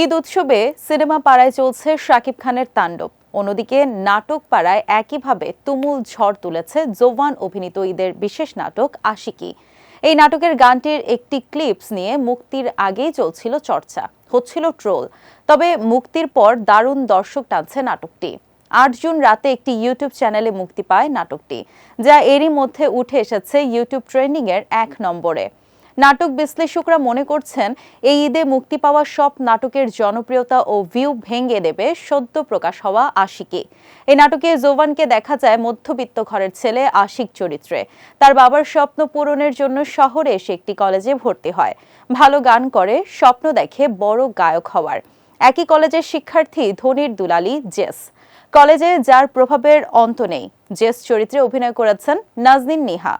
ঈদ উৎসবে সিনেমা পাড়ায় চলছে শাকিব খানের তাণ্ডব। অন্যদিকে নাটক পাড়ায় একইভাবে তুমুল ঝড় তুলেছে জোভান অভিনীত ঈদের বিশেষ নাটক আশিকি। এই নাটকের গানটির একটি ক্লিপস নিয়ে মুক্তির আগেই চলছিল চর্চা, হচ্ছিল ট্রোল। তবে মুক্তির পর দারুণ দর্শক টানছে নাটকটি। আট জুন রাতে একটি ইউটিউব চ্যানেলে মুক্তি পায় নাটকটি, যা এরই মধ্যে উঠে এসেছে ইউটিউব ট্রেন্ডিং এর এক নম্বরে। নাটক বিশ্লেষকরা মনে করছেন, এই ঈদে মুক্তি পাওয়া সব নাটকের জনপ্রিয়তা ও ভিউ ভেঙে দেবে সদ্য প্রকাশ হওয়া আশিকি এই নাটকে জোভানকে দেখা যায় মধ্যবিত্ত ঘরের ছেলে আশিক চরিত্রে। তার বাবার স্বপ্ন পূরণের জন্য শহরে এসে একটি কলেজে ভর্তি হয়। ভালো গান করে, স্বপ্ন দেখে বড় গায়ক হওয়ার। একই কলেজের শিক্ষার্থী ধনির দুলালি জেস। কলেজে যার প্রভাবের অন্ত নেই, জেস চরিত্রে অভিনয় করেছেন নাজনীন নিহা।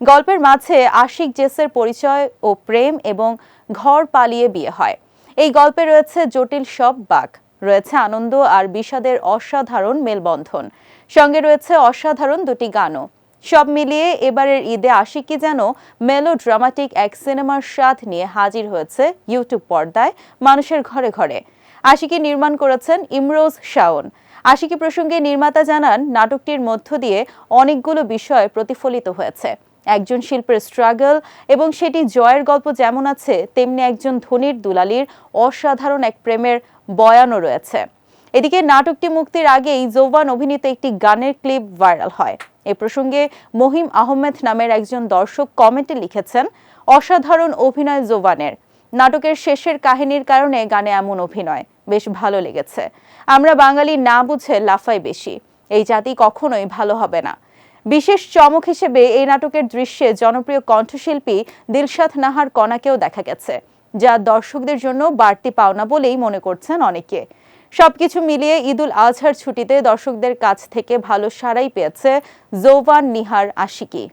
গল্পের মাঝে আশিক জেসের পরিচয় ও প্রেম এবং ঘর পালিয়ে বিয়ে হয়। এই গল্পে রয়েছে জটিল সব বাক রয়েছে আনন্দ আর বিষাদের অসাধারণ মেলবন্ধন। সঙ্গে রয়েছে অসাধারণ দুটি গানও। সব মিলিয়ে এবারের ঈদে আশিকি যেন মেলো ড্রামাটিক এক সিনেমার স্বাদ নিয়ে হাজির হয়েছে ইউটিউব পর্দায় মানুষের ঘরে ঘরে। আশিকি নির্মাণ করেছেন ইমরোজ শাওন। আশিকি প্রসঙ্গে নির্মাতা জানান, নাটকটির মধ্য দিয়ে অনেকগুলো বিষয় প্রতিফলিত হয়েছে। একজন শিল্পের স্ট্রাগল এবং সেটি জয়ের গল্প যেমন আছে, তেমনি একজন ধনির দুলালির অসাধারণ এক প্রেমের বয়ানও রয়েছে। এদিকে নাটকটি মুক্তির আগেই জোভান অভিনীত একটি গানের ক্লিপ ভাইরাল হয়। এ প্রসঙ্গে মহিম আহমেদ নামের একজন দর্শক কমেন্টে লিখেছেন, অসাধারণ অভিনয় জোভানের নাটকের শেষের কাহিনীর কারণে গানে এমন অভিনয়। বেশ ভালো লেগেছে। আমরা বাঙালি না বুঝে লাফাই বেশি। এই জাতি কখনোই ভালো হবে না। বিশেষ চমক হিসেবে এই নাটকের দৃশ্যে জনপ্রিয় কণ্ঠশিল্পী দিলশাদ নাহার কণাকেও দেখা গেছে, যা দর্শকদের জন্য বাড়তি পাওনা বলেই মনে করছেন অনেকে। সবকিছু মিলিয়ে ঈদুল আজহার ছুটিতে দর্শকদের কাছ থেকে ভালো সাড়াই পেয়েছে জৌবান নিহার আশিকি।